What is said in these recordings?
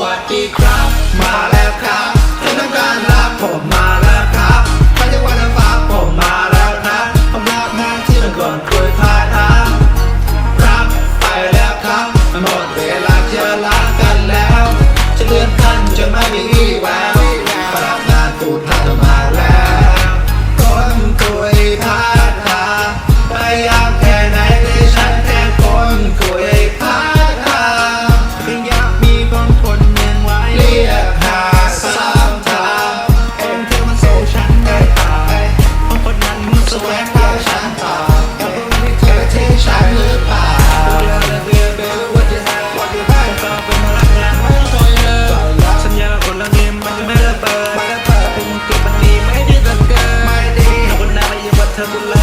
วัสดีครับ มาแล้วครับถ้าต้องการรับผมมาแล้วครับใครจะวันฟ้าผมมาแล้วครับผมรับหน้าที่เป็นคนคุยพาทางครับไปแล้วครับหมดเวลาจะลากันแล้ว จะเลื่อนขั้นจะไม่มีวี่ i'm a tabula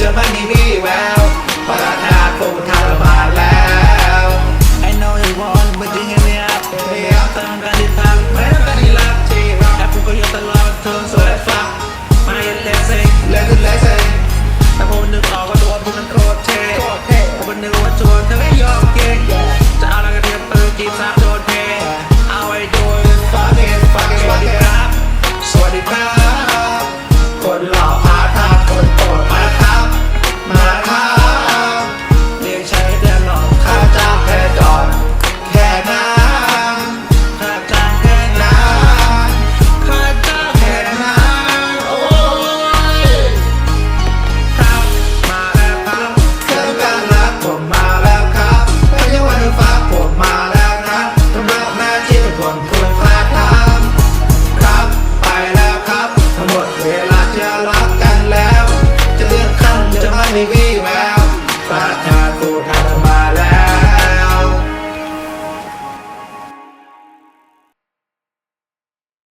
จะไม่มีแวว